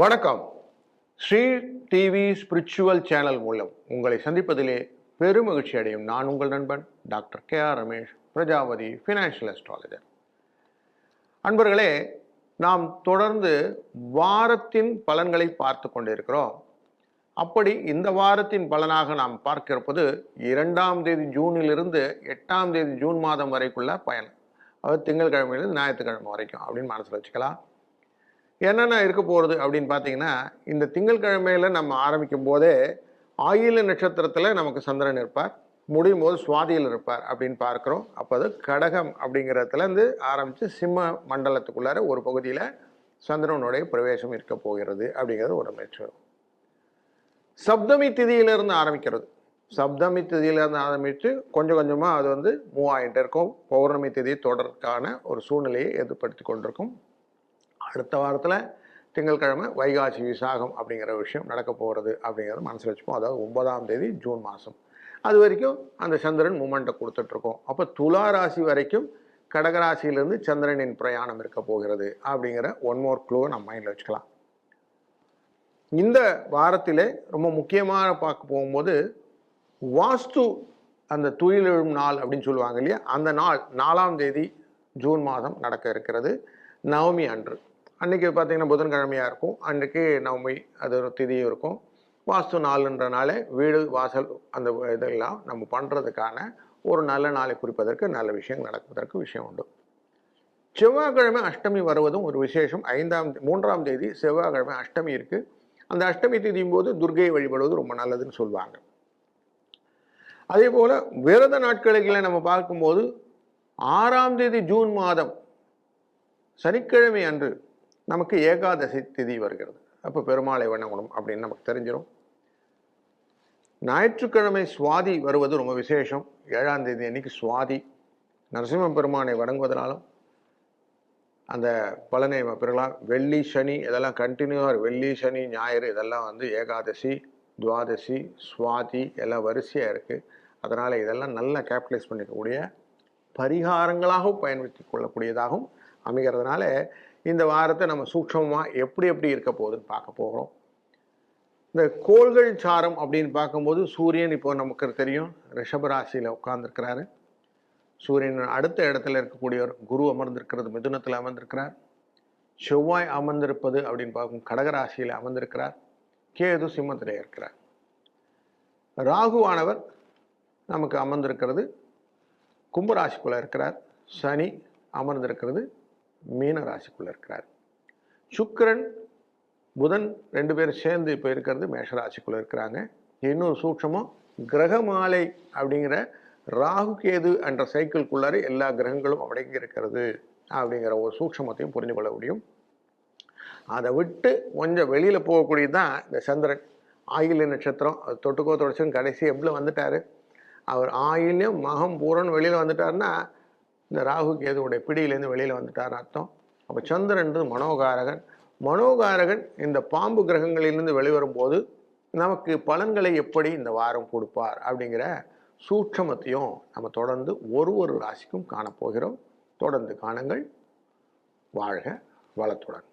வணக்கம். Sri TV spiritual channel மூலம் உங்களை சந்திப்பதிலே பெருமகிழ்ச்சி அடையும் நான் உங்கள் நண்பன் doctor K R Ramesh Prajapati financial astrologer அன்பர்களே நாம் தொடர்ந்து வாரத்தின் பலன்களை பார்த்து கொண்டிருக்கிறோம். அப்படி இந்த வாரத்தின் பலனாக நாம் பார்க்கிறப்பது இரண்டாம் தேதி ஜூனிலிருந்து எட்டாம் தேதி ஜூன் மாதம் வரைக்குள்ள பயன் அதாவது திங்கட்கிழமையிலிருந்து ஞாயிற்றுக்கிழமை வரைக்கும் அப்படின்னு மனசில் வச்சுக்கலாம். என்னென்ன இருக்க போகிறது அப்படின்னு பார்த்தீங்கன்னா இந்த திங்கட்கிழமையில் நம்ம ஆரம்பிக்கும் போதே ஆயில நட்சத்திரத்தில் நமக்கு சந்திரன் இருப்பார். முடியும் போது சுவாதியில் இருப்பார் அப்படின்னு பார்க்குறோம். அப்போ அது கடகம் அப்படிங்கிறதுலேருந்து ஆரம்பித்து சிம்ம மண்டலத்துக்குள்ளார ஒரு பகுதியில் சந்திரனுடைய பிரவேசம் இருக்க போகிறது அப்படிங்கிறது ஒரு அமைச்சர் சப்தமி திதியிலிருந்து ஆரம்பிக்கிறது. சப்தமி திதியிலிருந்து ஆரம்பித்து கொஞ்சம் கொஞ்சமாக அது வந்து மூவ் ஆகிட்டு இருக்கும் பௌர்ணமி திதி தொடர்க்கான ஒரு சூழ்நிலையை ஏற்படுத்தி கொண்டிருக்கும். அடுத்த வாரத்தில் திங்கட்கிழமை வைகாசி விசாகம் அப்படிங்கிற விஷயம் நடக்க போகிறது அப்படிங்கிறத மனசில் வச்சுப்போம். அதாவது ஒன்பதாம் தேதி ஜூன் மாதம் அது வரைக்கும் அந்த சந்திரன் மூமெண்ட்டை கொடுத்துட்ருக்கோம். அப்போ துலா ராசி வரைக்கும் கடகராசியிலிருந்து சந்திரனின் பிரயாணம் இருக்க போகிறது அப்படிங்கிற ஒன் மோர் க்ளூவை நம்ம மைண்டில் வச்சுக்கலாம். இந்த வாரத்திலே ரொம்ப முக்கியமாக பார்க்க போகும்போது வாஸ்து அந்த துயிலெழும் நாள் அப்படின்னு சொல்லுவாங்க இல்லையா? அந்த நாள் நாலாம் தேதி ஜூன் மாதம் நடக்க இருக்கிறது. நவமி அன்று. அன்றைக்கி பார்த்தீங்கன்னா புதன்கிழமையாக இருக்கும். அன்றைக்கி நவமி அது ஒரு திதியும் இருக்கும். வாஸ்து நாளுன்றனால வீடு வாசல் அந்த இதெல்லாம் நம்ம பண்ணுறதுக்கான ஒரு நல்ல நாளை குறிப்பதற்கு நல்ல விஷயம் நடப்பதற்கு விஷயம் உண்டு. செவ்வாய்க்கிழமை அஷ்டமி வருவதும் ஒரு விசேஷம். ஐந்தாம் மூன்றாம் தேதி செவ்வாய்க்கிழமை அஷ்டமி இருக்குது அந்த அஷ்டமி திதியும் போது துர்கையை வழிபடுவது ரொம்ப நல்லதுன்னு சொல்லுவாங்க அதே போல் விரத நாட்களில் நம்ம பார்க்கும்போது ஆறாம் தேதி ஜூன் மாதம் சனிக்கிழமை அன்று நமக்கு ஏகாதசி திதி வருகிறது. அப்போ பெருமாளை வணங்கணும் அப்படின்னு நமக்கு தெரிஞ்சிடும் ஞாயிற்றுக்கிழமை சுவாதி வருவது ரொம்ப விசேஷம். ஏழாம் தேதி அன்னைக்கு சுவாதி. நரசிம்ம பெருமானை வணங்குவதனாலும் அந்த பலனை நம்ம வெள்ளி சனி இதெல்லாம் கண்டினியூவாக வெள்ளி சனி ஞாயிறு இதெல்லாம் வந்து ஏகாதசி துவாதசி சுவாதி எல்லாம் வரிசையாக இருக்குது அதனால் இதெல்லாம் நல்லா கேபிட்டலைஸ் பண்ணிக்கக்கூடிய பரிகாரங்களாகவும் பயன்படுத்தி கொள்ளக்கூடியதாகவும் அமைகிறதுனால இந்த வாரத்தை நம்ம சூக்ஷமாக எப்படி எப்படி இருக்க போகுதுன்னு பார்க்க போகிறோம். இந்த கோள்கள் சாரம் அப்படின்னு பார்க்கும்போது சூரியன் இப்போ நமக்கு தெரியும் ரிஷபராசியில் உட்கார்ந்துருக்கிறாரு. சூரியன் அடுத்த இடத்துல இருக்கக்கூடியவர் குரு அமர்ந்திருக்கிறது மிதுனத்தில் அமர்ந்திருக்கிறார். செவ்வாய் அமர்ந்திருப்பது அப்படின்னு பார்க்கும் கடகராசியில் அமர்ந்திருக்கிறார். கேது சிம்மத்தில் இருக்கிறார். ராகுவானவர் நமக்கு அமர்ந்திருக்கிறது. கும்பராசிக்குள்ளே இருக்கிறார். சனி அமர்ந்திருக்கிறது. மீன ராசிக்குள்ளே இருக்கிறார் சுக்கரன் புதன் ரெண்டு பேரும் சேர்ந்து இப்போ இருக்கிறது மேஷராசிக்குள்ளே இருக்கிறாங்க இன்னொரு சூட்சமும் கிரகமாலை அப்படிங்கிற ராகு கேது என்ற சைக்கிள்குள்ளார எல்லா கிரகங்களும் அடங்கி இருக்கிறது அப்படிங்கிற ஒரு சூட்சமத்தையும் புரிந்து கொள்ள முடியும். அதை விட்டு கொஞ்சம் வெளியில் போகக்கூடியது தான் இந்த சந்திரன். ஆயில்ய நட்சத்திரம் அது தொட்டுக்கோ தொடச்சுன்னு கடைசி எவ்வளோ வந்துட்டார். அவர் ஆயில்யம் மகம் பூரன் வெளியில் வந்துட்டார்னா இந்த ராகு கேதுவுடைய பிடியிலேருந்து வெளியில் வந்துட்டார் அர்த்தம். அப்போ சந்திரன் மனோகாரகன். மனோகாரகன் இந்த பாம்பு கிரகங்களிலிருந்து வெளிவரும்போது நமக்கு பலன்களை எப்படி இந்த வாரம் கொடுப்பார் அப்படிங்கிற சூட்சமத்தையும் நம்ம தொடர்ந்து ஒரு ஒரு ராசிக்கும் காணப்போகிறோம். தொடர்ந்து காணுங்கள். வாழ்க வளத்துடன்.